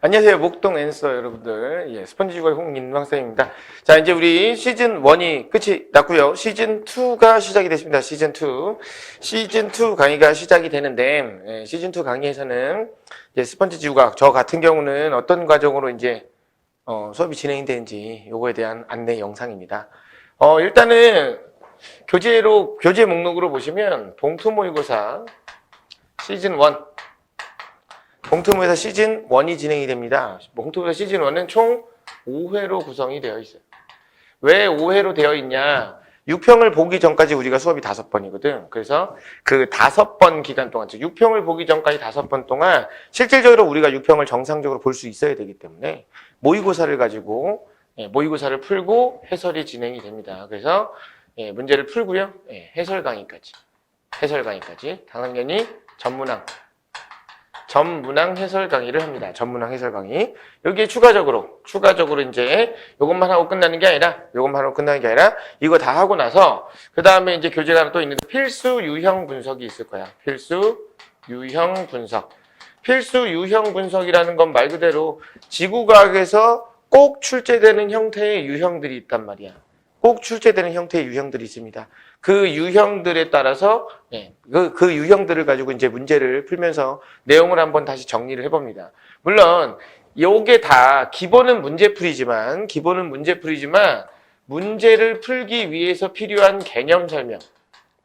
안녕하세요. 목동 앤서 여러분들. 예, 스펀지주의 홍인왕 쌤입니다. 자, 이제 우리 시즌 1이 끝이 났고요. 시즌 2가 시작이 됐습니다. 시즌 2. 시즌 2 강의가 시작이 되는데, 예, 시즌 2 강의에서는 이제 스펀지 지구학, 저 같은 경우는 어떤 과정으로 이제 어, 수업이 진행이 되는지 요거에 대한 안내 영상입니다. 어, 일단은 교재로 교재 목록으로 보시면 봉투 모의고사 시즌 1 봉투모에서 시즌 1이 진행이 됩니다. 봉투모에서 시즌 1은 총 5회로 구성이 되어 있어요. 왜 5회로 되어 있냐? 6평을 보기 전까지 우리가 수업이 5번이거든. 그래서 그 5번 기간 동안, 즉 6평을 보기 전까지 5번 동안 실질적으로 우리가 6평을 정상적으로 볼 수 있어야 되기 때문에 모의고사를 가지고 예, 모의고사를 풀고 해설이 진행이 됩니다. 그래서 예, 문제를 풀고요. 예, 해설 강의까지. 해설 강의까지. 당연히 전문항 전문항 해설 강의를 합니다. 전문항 해설 강의. 여기에 추가적으로, 추가적으로 이제 이것만 하고 끝나는 게 아니라, 이것만 하고 끝나는 게 아니라, 이거 다 하고 나서, 그 다음에 이제 교재가 또 있는데, 필수 유형 분석이 있을 거야. 필수 유형 분석. 필수 유형 분석이라는 건 말 그대로 지구과학에서 꼭 출제되는 형태의 유형들이 있단 말이야. 꼭 출제되는 형태의 유형들이 있습니다. 그 유형들에 따라서 예, 그, 그 유형들을 가지고 이제 문제를 풀면서 내용을 한번 다시 정리를 해봅니다. 물론 요게 다 기본은 문제풀이지만 기본은 문제풀이지만 문제를 풀기 위해서 필요한 개념 설명,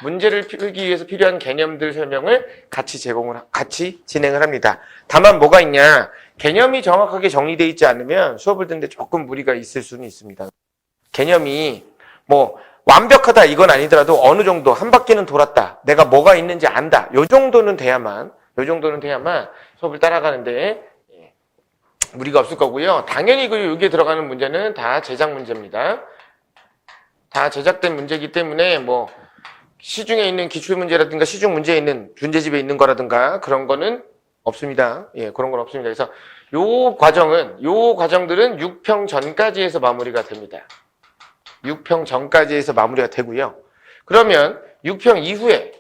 문제를 풀기 위해서 필요한 개념들 설명을 같이 제공을 하- 같이 진행을 합니다. 다만 뭐가 있냐? 개념이 정확하게 정리되어 있지 않으면 수업을 듣는데 조금 무리가 있을 수는 있습니다. 개념이 뭐 완벽하다 이건 아니더라도 어느 정도 한 바퀴는 돌았다. 내가 뭐가 있는지 안다. 요 정도는 돼야만 요 정도는 돼야만 수업을 따라가는데 예, 무리가 없을 거고요. 당연히 그 여기에 들어가는 문제는 다 제작 문제입니다. 다 제작된 문제이기 때문에 뭐 시중에 있는 기출 문제라든가 시중 문제에 있는 문제집에 있는 거라든가 그런 거는 없습니다. 예, 그런 건 없습니다. 그래서 요 과정은 요 과정들은 6평 전까지 해서 마무리가 됩니다. 6평 전까지 해서 마무리가 되고요. 그러면 6평 이후에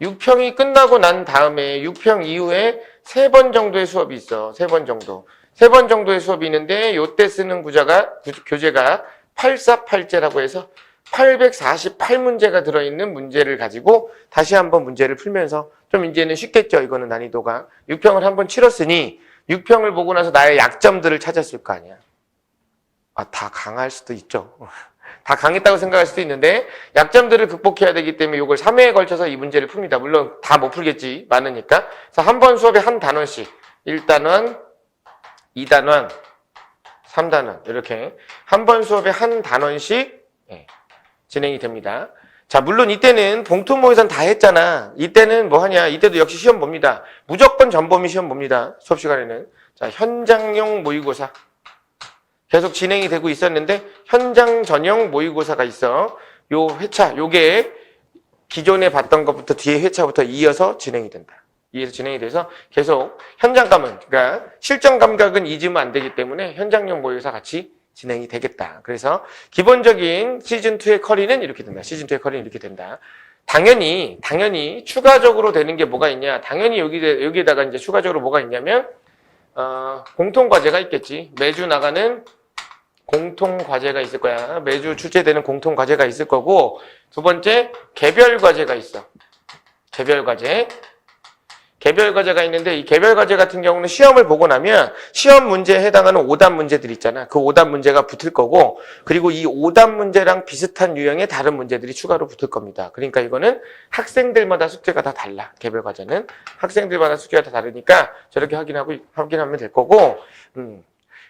6평이 끝나고 난 다음에 6평 이후에 세 번 정도의 수업이 있어. 세 번 정도. 세 번 정도의 수업이 있는데 요때 쓰는 구자가 구- 교재가 848제라고 해서 848문제가 들어있는 문제를 가지고 다시 한번 문제를 풀면서 좀 이제는 쉽겠죠. 이거는 난이도가. 6평을 한번 치렀으니 6평을 보고 나서 나의 약점들을 찾았을 거 아니야. 아, 다 강할 수도 있죠. 다 강했다고 생각할 수도 있는데 약점들을 극복해야 되기 때문에 이걸 3회에 걸쳐서 이 문제를 풉니다. 물론 다 못 풀겠지. 많으니까. 그래서 한 번 수업에 한 단원씩 1단원, 2단원, 3단원 이렇게 한 번 수업에 한 단원씩 예, 진행이 됩니다. 자, 물론 이때는 봉투모에선 다 했잖아. 이때는 뭐 하냐? 이때도 역시 시험 봅니다. 무조건 전범위 시험 봅니다. 수업 시간에는. 자, 현장용 모의고사. 계속 진행이 되고 있었는데 현장 전형 모의고사가 있어. 요 회차, 요게 기존에 봤던 것부터 뒤에 회차부터 이어서 진행이 된다. 이어서 진행이 돼서 계속 현장 감은 그러니까 실전 감각은 잊으면 안 되기 때문에 현장용 모의고사 같이 진행이 되겠다. 그래서 기본적인 시즌 2의 커리는 이렇게 된다. 시즌 2의 커리는 이렇게 된다. 당연히 당연히 추가적으로 되는 게 뭐가 있냐? 당연히 여기 여기에다가 이제 추가적으로 뭐가 있냐면 어, 공통 과제가 있겠지. 매주 나가는 공통 과제가 있을 거야. 매주 출제되는 공통 과제가 있을 거고 두 번째 개별 과제가 있어. 개별 과제. 개별 과제가 있는데 이 개별 과제 같은 경우는 시험을 보고 나면 시험 문제에 해당하는 오답 문제들 있잖아. 그 오답 문제가 붙을 거고 그리고 이 오답 문제랑 비슷한 유형의 다른 문제들이 추가로 붙을 겁니다. 그러니까 이거는 학생들마다 숙제가 다 달라. 개별 과제는 학생들마다 숙제가 다 다르니까 저렇게 확인하고 확인하면 될 거고 음.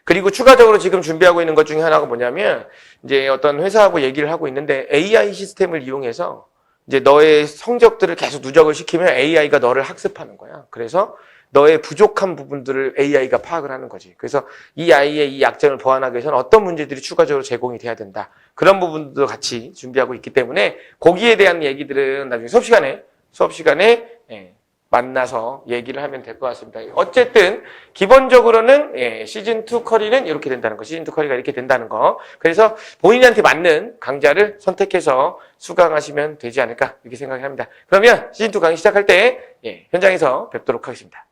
그리고 추가적으로 지금 준비하고 있는 것 중에 하나가 뭐냐면 이제 어떤 회사하고 얘기를 하고 있는데 AI 시스템을 이용해서 이제 너의 성적들을 계속 누적을 시키면 AI가 너를 학습하는 거야. 그래서 너의 부족한 부분들을 AI가 파악을 하는 거지. 그래서 이 아이의 이 약점을 보완하기 위해서는 어떤 문제들이 추가적으로 제공이 돼야 된다. 그런 부분도 같이 준비하고 있기 때문에 거기에 대한 얘기들은 나중에 수업 시간에 수업 시간에 예, 만나서 얘기를 하면 될 것 같습니다. 어쨌든 기본적으로는 예, 시즌 2 커리는 이렇게 된다는 거, 시즌 2 커리가 이렇게 된다는 거. 그래서 본인한테 맞는 강좌를 선택해서 수강하시면 되지 않을까 이렇게 생각합니다. 그러면 시즌 2 강의 시작할 때 예, 현장에서 뵙도록 하겠습니다.